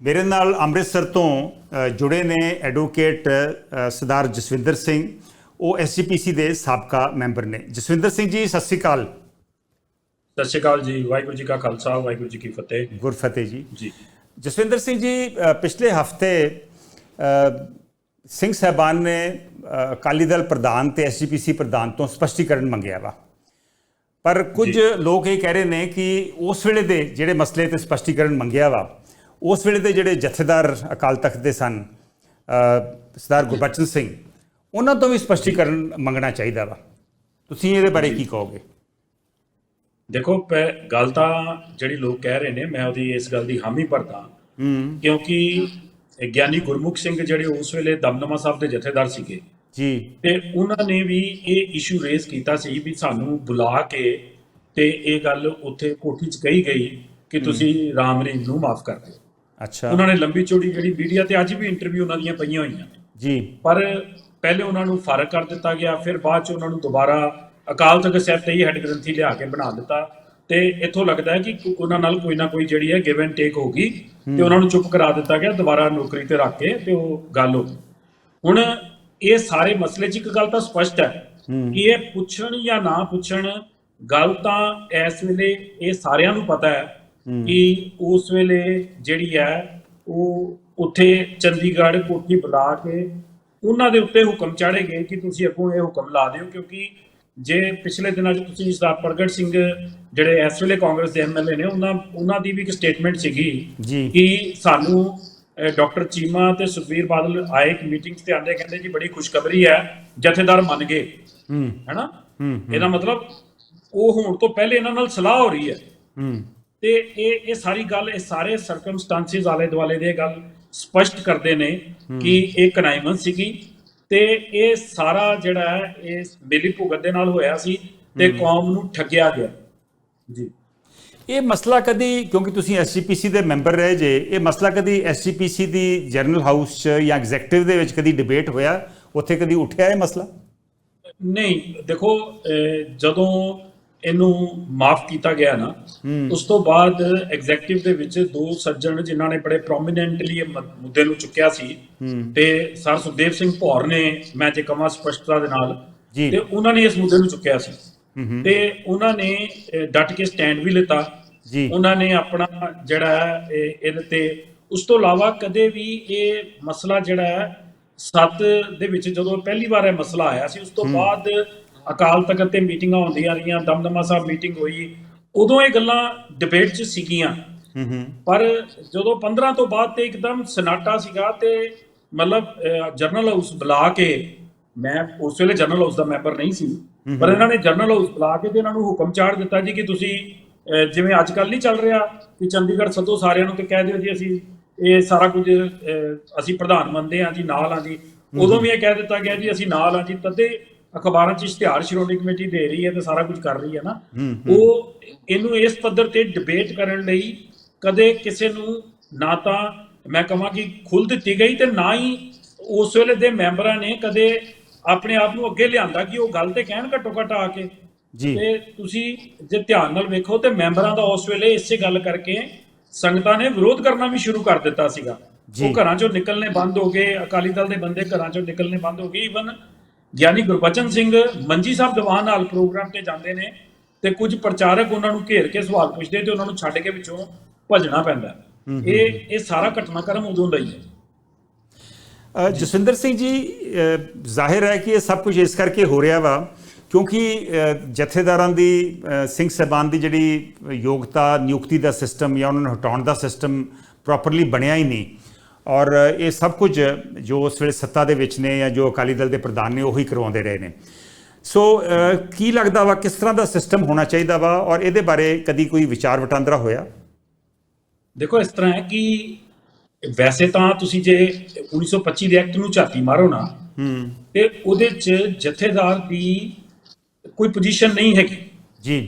ਮੇਰੇ ਨਾਲ ਅੰਮ੍ਰਿਤਸਰ ਤੋਂ ਜੁੜੇ ਨੇ ਐਡਵੋਕੇਟ ਸਰਦਾਰ ਜਸਵਿੰਦਰ ਸਿੰਘ। ਉਹ ਐਸਜੀਪੀਸੀ ਦੇ ਸਾਬਕਾ ਮੈਂਬਰ ਨੇ। ਜਸਵਿੰਦਰ ਸਿੰਘ ਜੀ ਸਤਿ ਸ੍ਰੀ ਅਕਾਲ। ਸਤਿ ਸ਼੍ਰੀ ਅਕਾਲ ਜੀ। ਵਾਹਿਗੁਰੂ ਜੀ ਕਾ ਖਾਲਸਾ ਵਾਹਿਗੁਰੂ ਜੀ ਕੀ ਫਤਿਹ। ਗੁਰਫਤਿਹ ਜੀ। ਜੀ। ਜਸਵਿੰਦਰ ਸਿੰਘ ਜੀ ਪਿਛਲੇ ਹਫ਼ਤੇ ਸਿੰਘ ਸਾਹਿਬਾਨ ਨੇ ਅਕਾਲੀ ਦਲ ਪ੍ਰਧਾਨ ਤੇ ਐਸਜੀਪੀਸੀ ਪ੍ਰਧਾਨ ਤੋਂ ਸਪਸ਼ਟੀਕਰਨ ਮੰਗਿਆ ਵਾ। ਪਰ ਕੁਝ। ਲੋਕ ਇਹ ਕਹਿ ਰਹੇ ਨੇ ਕਿ ਉਸ ਵੇਲੇ ਦੇ ਜਿਹੜੇ ਮਸਲੇ ਤੇ ਸਪਸ਼ਟੀਕਰਨ ਮੰਗਿਆ ਵਾ ਉਸ ਵੇਲੇ ਦੇ ਜਿਹੜੇ ਜਥੇਦਾਰ ਅਕਾਲ ਤਖਤ ਦੇ ਸਨ ਸਰਦਾਰ ਗੁਰਬਚਨ ਸਿੰਘ ਉਹਨਾਂ ਤੋਂ ਵੀ ਸਪਸ਼ਟੀਕਰਨ ਮੰਗਣਾ ਚਾਹੀਦਾ ਵਾ। ਤੁਸੀਂ ਇਹਦੇ ਬਾਰੇ ਕੀ ਕਹੋਗੇ? ਦੇਖੋ ਗੱਲ ਤਾਂ ਜਿਹੜੀ ਲੋਕ ਕਹਿ ਰਹੇ ਨੇ ਮੈਂ ਉਹਦੀ ਇਸ ਗੱਲ ਦੀ ਹਾਮੀ ਭਰਦਾ। ਹੂੰ। ਕਿਉਂਕਿ ਗਿਆਨੀ ਗੁਰਮੁਖ ਸਿੰਘ ਜਿਹੜੇ ਉਸ ਵੇਲੇ ਦਮਦਮਾ ਸਾਹਿਬ ਦੇ ਜਥੇਦਾਰ ਸੀਗੇ ਜੀ। ਤੇ ਉਹਨਾਂ ਨੇ ਵੀ ਇਹ ਇਸ਼ੂ ਰੇਜ਼ ਕੀਤਾ ਸੀ ਵੀ ਸਾਨੂੰ ਬੁਲਾ ਕੇ ਤੇ ਇਹ ਗੱਲ ਉੱਥੇ ਕੋਠੀ 'ਚ ਕਹੀ ਗਈ ਕਿ ਤੁਸੀਂ ਰਾਮ ਰੀਮ ਨੂੰ ਮਾਫ ਕਰ ਦਿਓ। ਅੱਛਾ। ਉਹਨਾਂ ਨੇ ਲੰਬੀ ਚੌੜੀ ਜਿਹੜੀ ਮੀਡੀਆ ਤੇ ਅੱਜ ਵੀ ਇੰਟਰਵਿਊ ਉਹਨਾਂ ਦੀਆਂ ਪਈਆਂ ਹੋਈਆਂ। ਜੀ। ਪਰ ਪਹਿਲੇ ਉਹਨਾਂ ਨੂੰ ਫ਼ਰਕ ਕਰ ਦਿੱਤਾ ਗਿਆ ਫਿਰ ਬਾਅਦ ਚ ਉਹਨਾਂ ਨੂੰ ਦੁਬਾਰਾ ਅਕਾਲ ਤਖਤ ਸਾਹਿਬ ਤੇ ਹੀ ਹੈਡ ਗ੍ਰੰਥੀ ਲਿਆ ਕੇ ਬਣਾ ਦਿੱਤਾ। ਤੇ ਇੱਥੋਂ ਲੱਗਦਾ ਹੈ ਕਿ ਕੋ- ਉਹਨਾਂ ਨਾਲ ਕੋਈ ਨਾ ਕੋਈ ਜਿਹੜੀ ਹੈ ਗਿਵ ਐਂਡ ਟੇਕ ਹੋ। ਗਈ ਤੇ ਉਹਨਾਂ ਨੂੰ ਚੁੱਪ ਕਰਾ ਦਿੱਤਾ ਗਿਆ ਦੁਬਾਰਾ ਨੌਕਰੀ ਤੇ ਰੱਖ ਕੇ ਤੇ ਉਹ ਗੱਲ ਹੋ ਗਈ। ਹੁਣ ਇਹ ਸਾਰੇ ਮਸਲੇ 'ਚ ਇੱਕ ਗੱਲ ਤਾਂ ਸਪਸ਼ਟ ਹੈ। ਕਿ ਇਹ ਪੁੱਛਣ ਜਾਂ ਨਾ ਪੁੱਛਣ ਗੱਲ ਤਾਂ ਇਸ ਵੇਲੇ ਇਹ ਸਾਰਿਆਂ ਨੂੰ ਪਤਾ ਹੈ ਕਿ ਉਸ ਵੇਲੇ ਜਿਹੜੀ ਹੈ ਉਹ ਉੱਥੇ ਚੰਡੀਗੜ੍ਹ ਕੋਠੀ ਬੁਲਾ ਕੇ ਉਹਨਾਂ ਦੇ ਉੱਤੇ ਹੁਕਮ ਚਾੜੇ ਗਏ ਕਿ ਤੁਸੀਂ ਅੱਗੋਂ ਇਹ ਹੁਕਮ ਲਾ ਦਿਓ ਕਿਉਂਕਿ ਜੇ ਪਿਛਲੇ ਦਿਨਾਂ 'ਚ ਤੁਸੀਂ ਸਰਦਾਰ ਪ੍ਰਗਟ ਸਿੰਘ ਜਿਹੜੇ ਇਸ ਵੇਲੇ ਕਾਂਗਰਸ ਦੇ ਐਮਐਲਏ ਨੇ ਉਹਨਾਂ ਉਹਨਾਂ ਦੀ ਵੀ ਇੱਕ ਸਟੇਟਮੈਂਟ ਸੀਗੀ ਕਿ ਸਾਨੂੰ ਡਾਕਟਰ ਚੀਮਾ ਤੇ ਸੁਖਬੀਰ ਬਾਦਲ ਆਏ ਇੱਕ ਮੀਟਿੰਗ ਤੇ ਆਂਦੇ ਕਹਿੰਦੇ ਜੀ ਬੜੀ ਖੁਸ਼ਖਬਰੀ ਹੈ ਜਥੇਦਾਰ ਮੰਨ ਗਏ। ਹੂੰ। ਹੈਨਾ ਇਹਦਾ ਮਤਲਬ ਉਹ ਹੋਣ ਤੋਂ ਪਹਿਲੇ ਇਹਨਾਂ ਨਾਲ ਸਲਾਹ ਹੋ ਰਹੀ ਹੈ। ਹੂੰ। ਤੇ ਇਹ ਇਹ ਸਾਰੀ ਗੱਲ ਇਹ ਸਾਰੇ ਸਰਕਮਸਟੈਂਸਿਸ ਆਲੇ ਦੁਆਲੇ ਦੇ ਗੱਲ ਸਪਸ਼ਟ ਕਰਦੇ ਨੇ ਕਿ ਇਹ ਕਨਾਈਮਨ ਸੀਗੀ ਤੇ ਇਹ ਸਾਰਾ ਜਿਹੜਾ ਹੈ ਇਹ ਮਿਲੀ ਭੁਗਤ ਦੇ ਨਾਲ ਹੋਇਆ ਸੀ ਤੇ ਕੌਮ ਨੂੰ ਠੱਗਿਆ ਗਿਆ। ਜੀ। ਇਹ ਮਸਲਾ ਕਦੀ ਕਿਉਂਕਿ ਤੁਸੀਂ ਐਸਜੀਪੀਸੀ ਦੇ ਮੈਂਬਰ ਰਹੇ ਜੇ ਇਹ ਮਸਲਾ ਕਦੀ ਐਸਜੀਪੀਸੀ ਦੀ ਜਰਨਲ ਹਾਊਸ ਚ ਜਾਂ ਐਗਜ਼ੈਕਟਿਵ ਦੇ ਵਿੱਚ ਕਦੀ ਡਿਬੇਟ ਹੋਇਆ? ਉੱਥੇ ਕਦੀ ਉੱਠਿਆ ਇਹ ਮਸਲਾ? ਨਹੀਂ ਦੇਖੋ ਜਦੋਂ ਇਹਨੂੰ ਮਾਫ ਕੀਤਾ ਗਿਆ ਨਾ ਉਸ ਤੋਂ ਬਾਅਦ ਐਗਜ਼ੈਕਟਿਵ ਦੇ ਵਿੱਚ ਦੋ ਸੱਜਣ ਜਿਨ੍ਹਾਂ ਨੇ ਬੜੇ ਪ੍ਰੋਮਿਨੈਂਟਲੀ ਇਹ ਮੁੱਦੇ ਨੂੰ ਚੁੱਕਿਆ ਸੀ ਤੇ ਸਰ ਸੁਖਦੇਵ ਸਿੰਘ ਭੌਰ ਨੇ ਮੈਂ ਜੇ ਕਹਾਂ ਸਪਸ਼ਟਤਾ ਦੇ ਨਾਲ ਜੀ। ਤੇ ਉਹਨਾਂ ਨੇ ਇਸ ਮੁੱਦੇ ਨੂੰ ਚੁੱਕਿਆ ਸੀ। ਤੇ ਉਹਨਾਂ ਨੇ ਡਟ ਕੇ ਸਟੈਂਡ ਵੀ ਲਿੱਤਾ। ਜੀ। ਉਹਨਾਂ ਨੇ ਆਪਣਾ ਜਿਹੜਾ ਇਹਦੇ ਤੇ ਉਸ ਤੋਂ ਇਲਾਵਾ ਕਦੇ ਵੀ ਇਹ ਮਸਲਾ ਜਿਹੜਾ ਹੈ ਸੱਤ ਦੇ ਵਿੱਚ ਜਦੋਂ ਪਹਿਲੀ ਵਾਰ ਇਹ ਮਸਲਾ ਆਇਆ ਸੀ ਉਸ ਤੋਂ ਬਾਅਦ ਅਕਾਲ ਤਖਤ ਤੇ ਮੀਟਿੰਗਾਂ ਹੁੰਦੀਆਂ ਰਹੀਆਂ ਦਮਦਮਾ ਸਾਹਿਬ ਮੀਟਿੰਗ ਹੋਈ ਉਦੋਂ ਇਹ ਗੱਲਾਂ ਡਿਬੇਟ 'ਚ ਸੀਗੀਆਂ। ਪਰ ਜਦੋਂ 15 ਤੋਂ ਬਾਅਦ ਤੇ ਇੱਕਦਮ ਸਨਾਟਾ ਸੀਗਾ ਤੇ ਮਤਲਬ ਜਰਨਲ ਹਾਊਸ ਬੁਲਾ ਕੇ ਮੈਂ ਉਸ ਵੇਲੇ ਜਰਨਲ ਹਾਊਸ ਦਾ ਮੈਂਬਰ ਨਹੀਂ ਸੀ ਪਰ ਇਹਨਾਂ ਨੇ ਜਰਨਲ ਹਾਊਸ ਬੁਲਾ ਕੇ ਤੇ ਇਹਨਾਂ ਨੂੰ ਹੁਕਮ ਚਾੜ ਦਿੱਤਾ ਜੀ ਕਿ ਤੁਸੀਂ ਜਿਵੇਂ ਅੱਜ ਕੱਲ ਨਹੀਂ ਚੱਲ ਰਿਹਾ ਕਿ ਚੰਡੀਗੜ੍ਹ ਸੱਦੋ ਸਾਰਿਆਂ ਨੂੰ ਤੇ ਕਹਿ ਦਿਓ ਜੀ ਅਸੀਂ ਇਹ ਸਾਰਾ ਕੁਝ ਅਸੀਂ ਪ੍ਰਧਾਨ ਮੰਨਦੇ ਹਾਂ ਜੀ ਨਾਲ ਹਾਂ ਜੀ। ਉਦੋਂ ਵੀ ਇਹ ਕਹਿ ਦਿੱਤਾ ਗਿਆ ਜੀ ਅਸੀਂ ਨਾਲ ਹਾਂ ਜੀ ਤਦੇ ਅਖਬਾਰਾਂ 'ਚ ਇਸ਼ਤਿਹਾਰ ਸ਼੍ਰੋਮਣੀ ਕਮੇਟੀ ਦੇ ਰਹੀ ਹੈ ਤੇ ਸਾਰਾ ਕੁਝ ਕਰ ਰਹੀ ਹੈ ਨਾ। ਉਹ ਇਹਨੂੰ ਇਸ ਪੱਧਰ ਤੇ ਡਿਬੇਟ ਕਰਨ ਲਈ ਕਦੇ ਕਿਸੇ ਨੂੰ ਨਾ ਤਾਂ ਮੈਂ ਕਹਾਂ ਕਿ ਖੁੱਲ ਦਿੱਤੀ ਗਈ ਤੇ ਨਾ ਹੀ ਉਸ ਵੇਲੇ ਦੇ ਮੈਂਬਰਾਂ ਨੇ ਕਦੇ ਆਪਣੇ ਆਪ ਨੂੰ ਅੱਗੇ ਲਿਆਂਦਾ ਕਿ ਉਹ ਗੱਲ ਤੇ ਕਹਿਣ ਘੱਟੋ ਘੱਟ ਆ ਕੇ। ਜੀ। ਤੇ ਤੁਸੀਂ ਜੇ ਧਿਆਨ ਨਾਲ ਵੇਖੋ ਤੇ ਮੈਂਬਰਾਂ ਦਾ ਉਸ ਵੇਲੇ ਇਸੇ ਗੱਲ ਕਰਕੇ ਸੰਗਤਾਂ ਨੇ ਵਿਰੋਧ ਕਰਨਾ ਵੀ ਸ਼ੁਰੂ ਕਰ ਦਿੱਤਾ ਸੀਗਾ। ਉਹ ਘਰਾਂ ਚੋਂ ਨਿਕਲਣੇ ਬੰਦ ਹੋ ਗਏ ਅਕਾਲੀ ਦਲ ਦੇ ਬੰਦੇ ਘਰਾਂ ਚੋਂ ਨਿਕਲਣੇ ਬੰਦ ਹੋ ਗਏ ਈਵਨ ਗਿਆਨੀ ਗੁਰਬਚਨ ਸਿੰਘ ਮੰਜੀ ਸਾਹਿਬ ਦੀਵਾਨ ਹਾਲ ਪ੍ਰੋਗਰਾਮ ਤੇ ਜਾਂਦੇ ਨੇ ਤੇ ਕੁਝ ਪ੍ਰਚਾਰਕ ਉਹਨਾਂ ਨੂੰ ਘੇਰ ਕੇ ਸਵਾਲ ਪੁੱਛਦੇ ਤੇ ਉਹਨਾਂ ਨੂੰ ਛੱਡ ਕੇ ਵਿੱਚੋਂ ਭੱਜਣਾ ਪੈਂਦਾ। ਇਹ ਇਹ ਸਾਰਾ ਘਟਨਾਕ੍ਰਮ ਉਦੋਂ ਦਾ ਹੀ ਹੈ। ਜਸਵਿੰਦਰ ਸਿੰਘ ਜੀ ਜ਼ਾਹਿਰ ਹੈ ਕਿ ਇਹ ਸਭ ਕੁਝ ਇਸ ਕਰਕੇ ਹੋ ਰਿਹਾ ਵਾ ਕਿਉਂਕਿ ਜਥੇਦਾਰਾਂ ਦੀ ਸਿੰਘ ਸਾਹਿਬਾਨ ਦੀ ਜਿਹੜੀ ਯੋਗਤਾ ਨਿਯੁਕਤੀ ਦਾ ਸਿਸਟਮ ਜਾਂ ਉਹਨਾਂ ਨੂੰ ਹਟਾਉਣ ਦਾ ਸਿਸਟਮ ਪ੍ਰੋਪਰਲੀ ਬਣਿਆ ਹੀ ਨਹੀਂ। ਔਰ ਇਹ ਸਭ ਕੁਝ ਜੋ ਉਸ ਵੇਲੇ ਸੱਤਾ ਦੇ ਵਿੱਚ ਨੇ ਜਾਂ ਜੋ ਅਕਾਲੀ ਦਲ ਦੇ ਪ੍ਰਧਾਨ ਨੇ ਉਹੀ ਕਰਵਾਉਂਦੇ ਰਹੇ ਨੇ। ਸੋ ਕੀ ਲੱਗਦਾ ਵਾ ਕਿਸ ਤਰ੍ਹਾਂ ਦਾ ਸਿਸਟਮ ਹੋਣਾ ਚਾਹੀਦਾ ਵਾ ਔਰ ਇਹਦੇ ਬਾਰੇ ਕਦੀ ਕੋਈ ਵਿਚਾਰ ਵਟਾਂਦਰਾ ਹੋਇਆ? ਦੇਖੋ ਇਸ ਤਰ੍ਹਾਂ ਹੈ ਕਿ ਵੈਸੇ ਤਾਂ ਤੁਸੀਂ ਜੇ 1925 ਦੇ ਐਕਟ ਨੂੰ ਝਾਤੀ ਮਾਰੋ ਨਾ ਹੂੰ। ਤੇ ਉਹਦੇ 'ਚ ਜਥੇਦਾਰ ਦੀ ਕੋਈ ਪੋਜੀਸ਼ਨ ਨਹੀਂ ਹੈਗੀ। ਜੀ।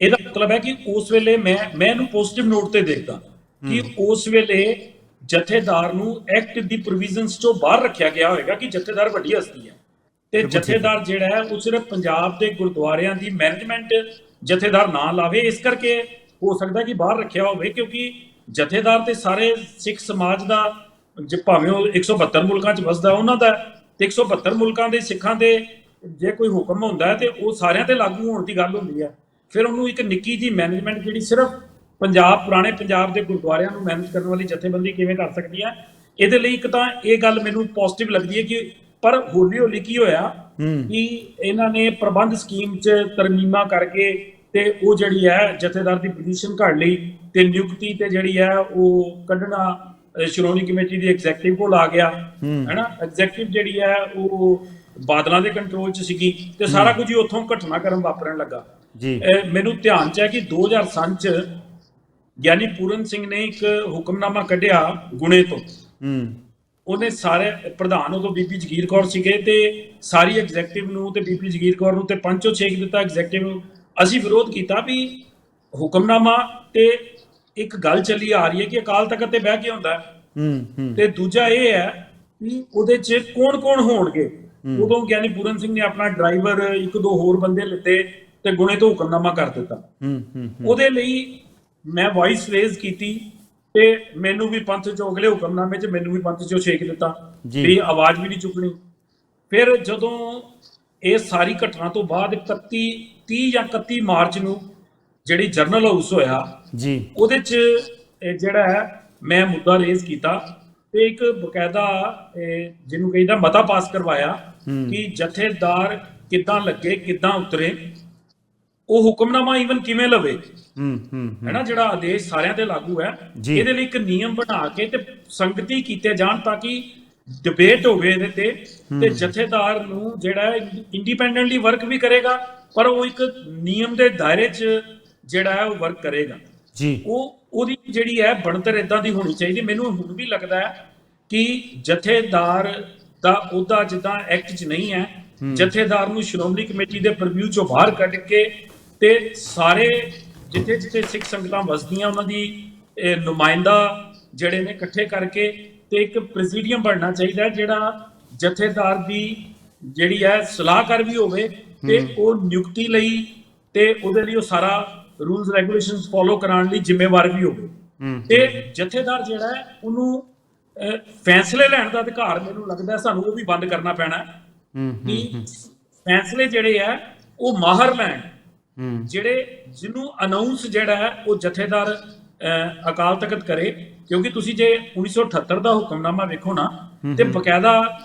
ਇਹਦਾ ਮਤਲਬ ਹੈ ਕਿ ਉਸ ਵੇਲੇ ਮੈਂ ਮੈਂ ਇਹਨੂੰ ਪੋਜ਼ਿਟਿਵ ਨੋਟ ਤੇ ਦੇਖਦਾ ਕਿ ਉਸ ਵੇਲੇ ਜਥੇਦਾਰ ਨੂੰ ਐਕਟ ਦੀ ਪ੍ਰੋਵੀਜ਼ਨਸ ਚੋਂ ਬਾਹਰ ਰੱਖਿਆ ਗਿਆ ਹੋਵੇਗਾ ਕਿ ਜਥੇਦਾਰ ਵੱਡੀ ਹਸਤੀ ਹੈ। ਤੇ ਜਥੇਦਾਰ ਜਿਹੜਾ ਹੈ ਉਹ ਸਿਰਫ ਪੰਜਾਬ ਦੇ ਗੁਰਦੁਆਰਿਆਂ ਦੀ ਮੈਨੇਜਮੈਂਟ ਜਥੇਦਾਰ ਨਾ ਲਾਵੇ। ਇਸ ਕਰਕੇ ਹੋ ਸਕਦਾ ਕਿ ਬਾਹਰ ਰੱਖਿਆ ਹੋਵੇ ਕਿਉਂਕਿ ਜਥੇਦਾਰ ਤੇ ਸਾਰੇ ਸਿੱਖ ਸਮਾਜ ਦਾ ਜੇ ਭਾਵੇਂ ਉਹ 172 ਮੁਲਕਾਂ 'ਚ ਵਸਦਾ ਉਹਨਾਂ ਦਾ ਤੇ 172 ਮੁਲਕਾਂ ਦੇ ਸਿੱਖਾਂ ਦੇ ਜੇ ਕੋਈ ਹੁਕਮ ਹੁੰਦਾ ਹੈ ਤੇ ਉਹ ਸਾਰਿਆਂ ਤੇ ਲਾਗੂ ਹੋਣ ਦੀ ਗੱਲ ਹੁੰਦੀ ਹੈ। ਫਿਰ ਉਹਨੂੰ ਇੱਕ ਨਿੱਕੀ ਜੀ ਮੈਨੇਜਮੈਂਟ ਜਿਹੜੀ ਸਿਰਫ ਪੰਜਾਬ ਪੁਰਾਣੇ ਪੰਜਾਬ ਦੇ ਗੁਰਦੁਆਰਿਆਂ ਨੂੰ ਮੈਨੇਜ ਕਰਨ ਵਾਲੀ ਜਥੇਬੰਦੀ ਕਿਵੇਂ ਕਰ ਸਕਦੀ ਹੈ ਇਹਦੇ ਲਈ ਇੱਕ ਤਾਂ ਇਹ ਗੱਲ ਮੈਨੂੰ ਪੋਜ਼ਿਟਿਵ ਲੱਗਦੀ ਹੈ ਕਿ ਪਰ ਹੌਲੀ ਹੌਲੀ ਕੀ ਹੋਇਆ ਕਿ ਇਹਨਾਂ ਨੇ ਪ੍ਰਬੰਧ ਸਕੀਮ 'ਚ ਤਰਮੀਮਾਂ ਕਰਕੇ ਤੇ ਉਹ ਜਿਹੜੀ ਹੈ ਜਥੇਦਾਰ ਦੀ ਪੋਜੀਸ਼ਨ ਘੜ ਲਈ ਤੇ ਨਿਯੁਕਤੀ ਤੇ ਜਿਹੜੀ ਹੈ ਉਹ ਕੱਢਣਾ ਸ਼੍ਰੋਮਣੀ ਕਮੇਟੀ ਦੀ ਐਗਜ਼ੈਕਟਿਵ ਕੋਲ ਆ ਗਿਆ। ਹੈਨਾ? ਐਗਜ਼ੈਕਟਿਵ ਜਿਹੜੀ ਹੈ ਉਹ ਬਾਦਲਾਂ ਦੇ ਕੰਟਰੋਲ 'ਚ ਸੀਗੀ ਤੇ ਸਾਰਾ ਕੁਝ ਹੀ ਉੱਥੋਂ ਘਟਨਾਕ੍ਰਮ ਵਾਪਰਨ ਲੱਗਾ। ਜੀ। ਮੈਨੂੰ ਧਿਆਨ 'ਚ ਹੈ ਕਿ 2007 'ਚ ਗਿਆਨੀ ਪੂਰਨ ਸਿੰਘ ਨੇ ਇੱਕ ਹੁਕਮਨਾਮਾ ਕੱਢਿਆ ਗੁਣੇ ਤੋਂ। ਹੂੰ। ਉਹਨੇ ਸਾਰੇ ਪ੍ਰਧਾਨ ਉਦੋਂ ਬੀਬੀ ਜਗੀਰ ਕੌਰ ਸੀਗੇ ਤੇ ਸਾਰੀ ਐਗਜ਼ੈਕਟਿਵ ਨੂੰ ਤੇ ਬੀਬੀ ਜਗੀਰ ਕੌਰ ਨੂੰ ਤੇ ਪੰਚੋ ਛੇਕ ਦਿੱਤਾ ਐਗਜ਼ੈਕਟਿਵ ਨੂੰ। ਅਸੀਂ ਵਿਰੋਧ ਕੀਤਾ ਵੀ ਹੁਕਮਨਾਮਾ ਤੇ ਇੱਕ ਗੱਲ ਚੱਲੀ ਆ ਰਹੀ ਹੈ ਕਿ ਅਕਾਲ ਤਖਤ ਤੇ ਬਹਿ ਕੇ ਹੁੰਦਾ ਹੈ। ਹੂੰ ਹੂੰ। ਤੇ ਦੂਜਾ ਇਹ ਹੈ ਕਿ ਉਹਦੇ 'ਚ ਕੌਣ-ਕੌਣ ਹੋਣਗੇ? ਉਦੋਂ ਗਿਆਨੀ ਪੂਰਨ ਸਿੰਘ ਨੇ ਆਪਣਾ ਡਰਾਈਵਰ ਇੱਕ ਦੋ ਹੋਰ ਬੰਦੇ ਲਿੱਤੇ ਤੇ ਗੁਣੇ ਤੋਂ ਹੁਕਮਨਾਮਾ ਕਰ ਦਿੱਤਾ। ਹੂੰ ਹੂੰ। ਉਹਦੇ ਲਈ ਮੈਂ ਵਾਇਸ ਰੇਜ਼ ਕੀਤੀ ਤੇ ਮੈਨੂੰ ਵੀ ਪੰਥ ਚੋਂ ਅਗਲੇ ਹੁਕਮਨਾਮੇ 'ਚ ਮੈਨੂੰ ਵੀ ਪੰਥ ਚੋਂ ਛੇਕ ਦਿੱਤਾ। ਵੀ ਆਵਾਜ਼ ਵੀ ਨਹੀਂ ਚੁੱਕਣੀ। ਫਿਰ ਜਦੋਂ ਇਹ ਸਾਰੀ ਘਟਨਾ ਤੋਂ ਬਾਅਦ 31 30 ਜਾਂ 31 ਮਾਰਚ ਨੂੰ ਜਿਹੜੀ ਜਰਨਲ ਹਾਊਸ ਹੋਇਆ ਜੀ। ਉਹਦੇ 'ਚ ਜਿਹੜਾ ਹੈ ਮੈਂ ਮੁੱਦਾ ਰੇਜ਼ ਕੀਤਾ ਤੇ ਇੱਕ ਬਕਾਇਦਾ ਜਿਹਨੂੰ ਕਹਿੰਦਾ ਮਤਾ ਪਾਸ ਕਰਵਾਇਆ ਕਿ ਜਥੇਦਾਰ ਕਿੱਦਾਂ ਲੱਗੇ ਕਿੱਦਾਂ ਉਤਰੇ। ਉਹ ਹੁਕਮਨਾਮਾ ਈਵਨ ਕਿਵੇਂ ਲਵੇ? ਹੂੰ ਹੂੰ ਹੈ। ਨਾ ਜਿਹੜਾ ਆਦੇਸ਼ ਸਾਰਿਆਂ ਤੇ ਲਾਗੂ ਹੈ। ਇਹਦੇ ਲਈ ਇੱਕ ਨਿਯਮ ਬਣਾ ਕੇ ਤੇ ਸੰਗਤੀ ਕੀਤੇ ਜਾਣ ਤਾਂ ਕਿ ਡਿਬੇਟ ਹੋਵੇ ਇਹਦੇ ਤੇ ਤੇ ਜਥੇਦਾਰ ਨੂੰ ਜਿਹੜਾ ਇੰਡੀਪੈਂਡੈਂਟਲੀ ਵਰਕ ਵੀ ਕਰੇਗਾ ਪਰ ਉਹ ਇੱਕ ਨਿਯਮ ਦੇ ਦਾਇਰੇ 'ਚ ਜਿਹੜਾ ਹੈ ਉਹ ਵਰਕ ਕਰੇਗਾ। ਜੀ। ਉਹ ਉਹਦੀ ਜਿਹੜੀ ਹੈ ਬਣਤਰ ਇਦਾਂ ਦੀ ਹੋਣੀ ਚਾਹੀਦੀ। ਮੈਨੂੰ ਹੁਣ ਵੀ ਲੱਗਦਾ ਹੈ ਕਿ ਜਥੇਦਾਰ ਦਾ ਉਹਦਾ ਜਿੱਦਾਂ ਐਕਟ 'ਚ ਨਹੀਂ ਹੈ ਜਥੇਦਾਰ ਨੂੰ ਸ਼੍ਰੋਮਣੀ ਕਮੇਟੀ ਦੇ ਪ੍ਰਵਿਊ 'ਚੋਂ ਬਾਹਰ ਕੱਢ ਕੇ ਤੇ ਸਾਰੇ ਜਿੱਥੇ ਜਿੱਥੇ ਸਿੱਖ ਸੰਗਤਾਂ ਵਸਦੀਆਂ ਉਹਨਾਂ ਦੀ ਇਹ ਨੁਮਾਇੰਦਾ ਜਿਹੜੇ ਨੇ ਇਕੱਠੇ ਕਰਕੇ ਤੇ ਇੱਕ ਪ੍ਰੈਜ਼ੀਡੀਅਮ ਬਣਨਾ ਚਾਹੀਦਾ ਜਿਹੜਾ ਜਥੇਦਾਰ ਦੀ ਜਿਹੜੀ ਹੈ ਸਲਾਹਕਾਰ ਵੀ ਹੋਵੇ ਤੇ ਉਹ ਨਿਯੁਕਤੀ ਲਈ ਤੇ ਉਹਦੇ ਲਈ ਉਹ ਸਾਰਾ ਰੂਲਸ ਰੈਗੂਲੇਸ਼ਨਸ ਫੋਲੋ ਕਰਾਉਣ ਲਈ ਜ਼ਿੰਮੇਵਾਰ ਵੀ ਹੋਵੇ। ਤੇ ਜਥੇਦਾਰ ਜਿਹੜਾ ਹੈ ਉਹਨੂੰ ਫੈਸਲੇ ਲੈਣ ਦਾ ਅਧਿਕਾਰ ਮੈਨੂੰ ਲੱਗਦਾ ਸਾਨੂੰ ਉਹ ਵੀ ਬੰਦ ਕਰਨਾ ਪੈਣਾ ਹੈ ਹੂੰ ਕਿ ਫੈਸਲੇ ਜਿਹੜੇ ਆ ਉਹ ਮਾਹਰ ਲੈਣ। ਜਿਹੜੇ ਜਿਹਨੂੰ ਅਨਾਉਂਸ ਜਿਹੜਾ ਹੈ ਉਹ ਜਥੇਦਾਰ ਅਕਾਲ ਤਖਤ ਕਰੇ ਕਿਉਂਕਿ ਤੁਸੀਂ ਜੇ 1978 ਦਾ ਹੁਕਮਨਾਮਾ ਵੇਖੋ ਨਾ ਤੇ ਬਕਾਇਦਾ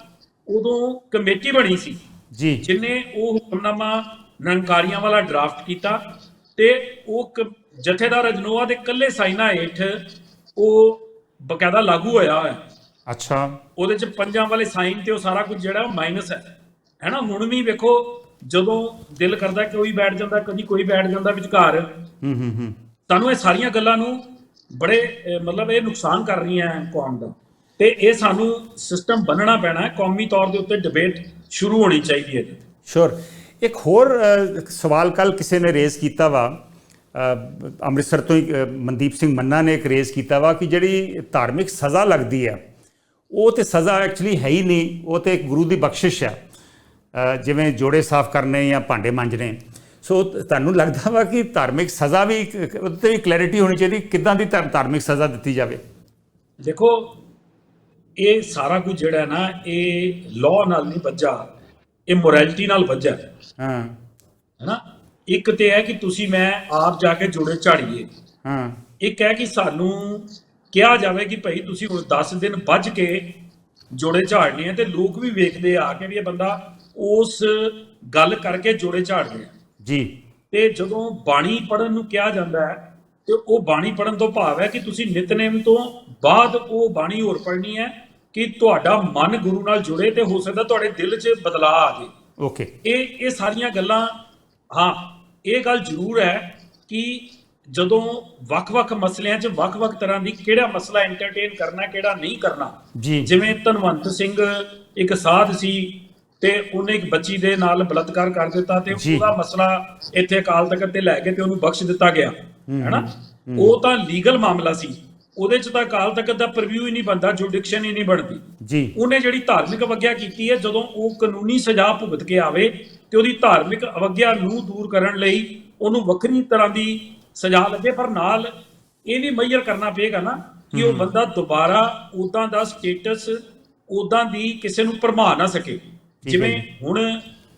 ਉਦੋਂ ਕਮੇਟੀ ਬਣੀ ਸੀ ਜੀ। ਜਿਨੇ ਉਹ ਹੁਕਮਨਾਮਾ ਨਿਰੰਕਾਰੀਆਂ ਵਾਲਾ ਡਰਾਫਟ ਕੀਤਾ ਤੇ ਉਹ ਜਥੇਦਾਰ ਅਜਨੋਆ ਦੇ ਇਕੱਲੇ ਸਾਈਨਾਂ ਹੇਠ ਉਹ ਬਕਾਇਦਾ ਲਾਗੂ ਹੋਇਆ ਹੈ ਅੱਛਾ। ਉਹਦੇ ਚ ਪੰਜਾਂ ਵਾਲੇ ਸਾਈਨ ਤੇ ਉਹ ਸਾਰਾ ਕੁਝ ਜਿਹੜਾ ਮਾਈਨਸ ਹੈ। ਹੈਨਾ ਹੁਣ ਵੀ ਵੇਖੋ ਜਦੋਂ ਦਿਲ ਕਰਦਾ ਕੋਈ ਬੈਠ ਜਾਂਦਾ ਕਦੀ ਕੋਈ ਬੈਠ ਜਾਂਦਾ ਵਿਚਕਾਰ ਹੂੰ ਹੂੰ ਹੂੰ। ਸਾਨੂੰ ਇਹ ਸਾਰੀਆਂ ਗੱਲਾਂ ਨੂੰ ਬੜੇ ਅਹ, ਮਤਲਬ ਇਹ ਨੁਕਸਾਨ ਕਰ ਰਹੀਆਂ ਹੈ ਕੌਮ ਦਾ। ਤੇ ਇਹ ਸਾਨੂੰ ਸਿਸਟਮ ਬੰਨਣਾ ਪੈਣਾ ਹੈ ਕੌਮੀ ਤੌਰ ਦੇ ਉੱਤੇ ਡਿਬੇਟ ਸ਼ੁਰੂ ਹੋਣੀ ਚਾਹੀਦੀ ਹੈ। ਸ਼ੋਰ ਇੱਕ ਹੋਰ ਅ, ਸਵਾਲ ਕੱਲ ਕਿਸੇ ਨੇ ਰੇਜ਼ ਕੀਤਾ ਵਾ ਅ, ਅੰਮ੍ਰਿਤਸਰ ਤੋਂ ਹੀ ਅ, ਮਨਦੀਪ ਸਿੰਘ ਮੰਨਾ ਨੇ ਇੱਕ ਰੇਜ਼ ਕੀਤਾ ਵਾ ਕਿ ਜਿਹੜੀ ਧਾਰਮਿਕ ਸਜ਼ਾ ਲੱਗਦੀ ਹੈ ਉਹ ਤੇ ਸਜ਼ਾ ਐਕਚੁਅਲੀ ਹੈ ਹੀ ਨਹੀਂ ਉਹ ਤੇ ਇੱਕ ਗੁਰੂ ਦੀ ਬਖਸ਼ਿਸ਼ ਅ, ਜਿਵੇਂ ਜੋੜੇ ਸਾਫ਼ ਕਰਨੇ ਜਾਂ ਭਾਂਡੇ ਮਾਂਜਣੇ। ਸੋ ਤੁਹਾਨੂੰ ਲੱਗਦਾ ਵਾ ਕਿ ਧਾਰਮਿਕ ਸਜ਼ਾ ਵੀ ਉਹਦੇ ਤੇ ਵੀ ਕਲੈਰਿਟੀ ਹੋਣੀ ਚਾਹੀਦੀ ਕਿੱਦਾਂ ਦੀ ਧਾਰ- ਧਾਰਮਿਕ ਸਜ਼ਾ ਦਿੱਤੀ ਜਾਵੇ? ਦੇਖੋ ਇਹ ਸਾਰਾ ਕੁਝ ਜਿਹੜਾ ਨਾ ਇਹ ਲਾਅ ਨਾਲ ਨਹੀਂ ਵੱਜਾ ਇਹ ਮੋਰੈਲਿਟੀ ਨਾਲ ਵੱਜਾ ਹੈ। ਹਾਂ। ਹੈਨਾ? ਇੱਕ ਤੇ ਹੈ ਕਿ ਤੁਸੀਂ ਮੈਂ ਆਪ ਜਾ ਕੇ ਜੋੜੇ ਝਾੜੀਏ। ਹਾਂ। ਇੱਕ ਹੈ ਕਿ ਸਾਨੂੰ ਕਿਹਾ ਜਾਵੇ ਕਿ ਭਾਈ ਤੁਸੀਂ ਹੁਣ 10 ਦਿਨ ਵੱਜ ਕੇ ਜੋੜੇ ਝਾੜਨੇ ਆ ਤੇ ਲੋਕ ਵੀ ਵੇਖਦੇ ਆ ਕੇ ਵੀ ਇਹ ਬੰਦਾ ਉਸ ਗੱਲ ਕਰਕੇ ਜੋੜੇ ਝਾੜ ਰਿਹਾ ਜੀ। ਤੇ ਜਦੋਂ ਬਾਣੀ ਪੜਨ ਨੂੰ ਕਿਹਾ ਜਾਂਦਾ ਹੈ ਤੇ ਉਹ ਬਾਣੀ ਪੜਨ ਤੋਂ ਭਾਵ ਹੈ ਕਿ ਤੁਸੀਂ ਨਿਤਨੇਮ ਤੋਂ ਬਾਅਦ ਉਹ ਬਾਣੀ ਹੋਰ ਪੜਨੀ ਹੈ ਕਿ ਤੁਹਾਡਾ ਮਨ ਗੁਰੂ ਨਾਲ ਜੁੜੇ ਤੇ ਹੋ ਸਕਦਾ ਤੁਹਾਡੇ ਦਿਲ 'ਚ ਬਦਲਾਅ ਆ ਜਾਏ ਓਕੇ। ਇਹ ਇਹ ਸਾਰੀਆਂ ਗੱਲਾਂ ਹਾਂ ਇਹ ਗੱਲ ਜ਼ਰੂਰ ਹੈ ਕਿ ਜਦੋਂ ਵੱਖ-ਵੱਖ ਮਸਲਿਆਂ 'ਚ ਵੱਖ-ਵੱਖ ਤਰ੍ਹਾਂ ਦੀ ਕਿਹੜਾ ਮਸਲਾ ਐਂਟਰਟੇਨ ਕਰਨਾ ਕਿਹੜਾ ਨਹੀਂ ਕਰਨਾ। ਜਿਵੇਂ ਧਨਵੰਤ ਸਿੰਘ ਇੱਕ ਸਾਧ ਸੀ ਤੇ ਉਹਨੇ ਇੱਕ ਬੱਚੀ ਦੇ ਨਾਲ ਬਲਾਤਕਾਰ ਕਰ ਦਿੱਤਾ ਤੇ ਜੀ। ਉਹਦਾ ਮਸਲਾ ਇੱਥੇ ਅਕਾਲ ਤਖਤ ਤੇ ਲੈ ਕੇ ਤੇ ਉਹਨੂੰ ਬਖਸ਼ ਦਿੱਤਾ ਗਿਆ ਹੈਨਾ? ਉਹ ਤਾਂ ਲੀਗਲ ਮਾਮਲਾ ਸੀ। ਉਹਦੇ 'ਚ ਤਾਂ ਅਕਾਲ ਤਖਤ ਦਾ ਪ੍ਰੀਵਿਊ ਹੀ ਨਹੀਂ ਬੰਦਾ ਜੁਡੀਕਸ਼ਨ ਹੀ ਨਹੀਂ ਬਣਦੀ। ਜੀ। ਉਹਨੇ ਜਿਹੜੀ ਧਾਰਮਿਕ ਅਵਗਿਆ ਕੀਤੀ ਹੈ ਜਦੋਂ ਉਹ ਕਾਨੂੰਨੀ ਸਜ਼ਾ ਭੁਗਤ ਕੇ ਆਵੇ ਤੇ ਉਹਦੀ ਧਾਰਮਿਕ ਅਵਗਿਆ ਨੂੰ ਦੂਰ ਕਰਨ ਲਈ ਉਹਨੂੰ ਵੱਖਰੀ ਤਰ੍ਹਾਂ ਦੀ ਸਜ਼ਾ ਲੱਗੇ ਪਰ ਨਾਲ ਇਹ ਵੀ ਮੈਜਰ ਕਰਨਾ ਪਏਗਾ ਨਾ ਕਿ ਉਹ ਬੰਦਾ ਦੁਬਾਰਾ ਉਦਾਂ ਦਾ ਸਟੇਟਸ ਉਦਾਂ ਦੀ ਕਿਸੇ ਨੂੰ ਭਰਮਾ ਨਾ ਸਕੇ। ਜਿਵੇਂ ਹੁਣ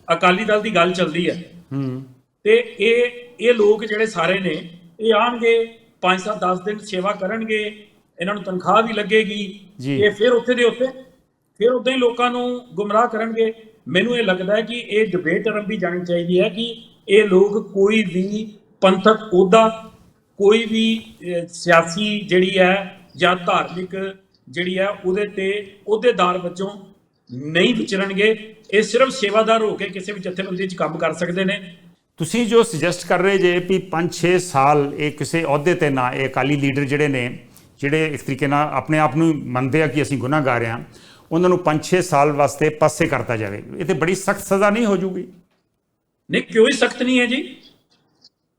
ਅਕਾਲੀ ਦਲ ਦੀ ਗੱਲ ਚੱਲਦੀ ਹੈ। ਹੂੰ। ਤੇ ਇਹ ਇਹ ਲੋਕ ਜਿਹੜੇ ਸਾਰੇ ਨੇ ਇਹ ਆਣਗੇ 5-7 10 ਦਿਨ ਸੇਵਾ ਕਰਨਗੇ ਇਹਨਾਂ ਨੂੰ ਤਨਖਾਹ ਵੀ ਲੱਗੇਗੀ ਜੀ। ਇਹ ਫਿਰ ਉੱਥੇ ਦੇ ਉੱਥੇ ਫਿਰ ਉਦਾਂ ਹੀ ਲੋਕਾਂ ਨੂੰ ਗੁੰਮਰਾਹ ਕਰਨਗੇ। ਮੈਨੂੰ ਇਹ ਲੱਗਦਾ ਹੈ ਕਿ ਇਹ ਡਿਬੇਟ ਆਰੰਭੀ ਜਾਣੀ ਚਾਹੀਦੀ ਹੈ ਕਿ ਇਹ ਲੋਕ ਕੋਈ ਵੀ ਪੰਥਕ ਅਹੁਦਾ ਕੋਈ ਵੀ ਸਿਆਸੀ ਜਿਹੜੀ ਹੈ ਜਾਂ ਧਾਰਮਿਕ ਜਿਹੜੀ ਹੈ ਉਹਦੇ ਤੇ ਅਹੁਦੇਦਾਰ ਵਜੋਂ ਨਹੀਂ ਵਿਚਰਨਗੇ ਇਹ ਸਿਰਫ ਸੇਵਾਦਾਰ ਹੋ ਕੇ ਕਿਸੇ ਵੀ ਜਥੇਬੰਦੀ 'ਚ ਕੰਮ ਕਰ ਸਕਦੇ ਨੇ। ਤੁਸੀਂ ਜੋ ਸੁਜੈਸਟ ਕਰ ਰਹੇ ਜੇ ਵੀ 5-6 ਸਾਲ ਇਹ ਕਿਸੇ ਅਹੁਦੇ ਤੇ ਨਾ ਇਹ ਅਕਾਲੀ ਲੀਡਰ ਜਿਹੜੇ ਨੇ ਜਿਹੜੇ ਇੱਕ ਤਰੀਕੇ ਨਾਲ ਆਪਣੇ ਆਪ ਨੂੰ ਮੰਨਦੇ ਆ ਕਿ ਅਸੀਂ ਗੁਨਾਹਗਾਰ ਹਾਂ ਉਹਨਾਂ ਨੂੰ 5-6 ਸਾਲ ਵਾਸਤੇ ਪਾਸੇ ਕਰਤਾ ਜਾਵੇ। ਇਹ ਤੇ ਬੜੀ ਸਖਤ ਸਜ਼ਾ ਨਹੀਂ ਹੋ ਜੂਗੀ। ਨਹੀਂ ਕਿਉਂ ਹੀ ਸਖਤ ਨਹੀਂ ਹੈ ਜੀ?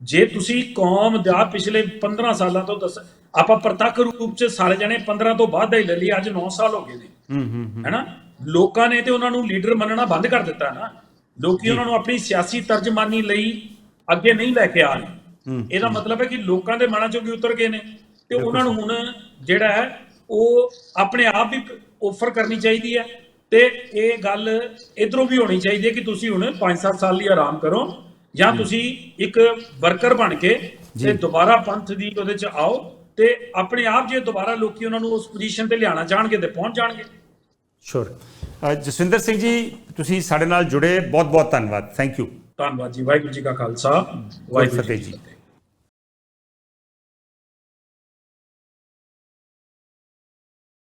ਜੇ ਤੁਸੀਂ ਕੌਮ ਦਾ ਪਿਛਲੇ 15 ਸਾਲਾਂ ਤੋਂ ਦੱਸ ਆਪਾਂ ਪ੍ਰਤੱਖ ਰੂਪ ਚ ਸਾਰੇ ਜਣੇ 15 ਤੋਂ ਬਾਅਦ ਦਾ ਹੀ ਲੈ ਲਈ ਅੱਜ 9 ਸਾਲ ਹੋ ਗਏ ਨੇ। ਹੂੰ ਹੂੰ। ਹੈਨਾ? ਲੋਕਾਂ ਨੇ ਤੇ ਉਹਨਾਂ ਨੂੰ ਲੀਡਰ ਮੰਨਣਾ ਬੰਦ ਕਰ ਦਿੱਤਾ ਨਾ। ਲੋਕੀ ਉਹਨਾਂ ਨੂੰ ਆਪਣੀ ਸਿਆਸੀ ਤਰਜਮਾਨੀ ਲਈ ਅੱਗੇ ਨਹੀਂ ਲੈ ਕੇ ਆ ਰਹੇ। ਇਹਦਾ ਮਤਲਬ ਹੈ ਕਿ ਲੋਕਾਂ ਦੇ ਮਨਾਂ ਚੋਂ ਕੀ ਉਤਰ ਗਏ ਨੇ। ਤੇ ਉਹਨਾਂ ਨੂੰ ਹੁਣ ਜਿਹੜਾ ਹੈ ਉਹ ਆਪਣੇ ਆਪ ਵੀ ਆਫਰ ਕਰਨੀ ਚਾਹੀਦੀ ਹੈ। ਤੇ ਇਹ ਗੱਲ ਇਧਰੋਂ ਵੀ ਹੋਣੀ ਚਾਹੀਦੀ ਹੈ ਕਿ ਤੁਸੀਂ ਹੁਣ 5-7 ਸਾਲ ਲਈ ਆਰਾਮ ਕਰੋ ਜਾਂ ਤੁਸੀਂ ਇੱਕ ਵਰਕਰ ਬਣ ਕੇ ਤੇ ਦੁਬਾਰਾ ਪੰਥ ਦੀ ਉਹਦੇ ਚ ਆਓ ਤੇ ਆਪਣੇ ਆਪ ਜੇ ਦੁਬਾਰਾ ਲੋਕੀ ਉਹਨਾਂ ਨੂੰ ਉਸ ਪੋਜੀਸ਼ਨ ਤੇ ਲਿਆਉਣਾ ਚਾਹਣਗੇ ਤੇ ਪਹੁੰਚ ਜਾਣਗੇ। ਸ਼ੋਰ ਜਸਵਿੰਦਰ ਸਿੰਘ ਜੀ ਤੁਸੀਂ ਸਾਡੇ ਨਾਲ ਜੁੜੇ ਬਹੁਤ ਬਹੁਤ ਧੰਨਵਾਦ. ਥੈਂਕ ਯੂ ਧੰਨਵਾਦ ਜੀ ਵਾਹਿਗੁਰੂ ਜੀ ਕਾ ਖਾਲਸਾ ਵਾਹਿਗੁਰੂ ਜੀ ਜੀ। ਕੀ ਫਤਿਹ।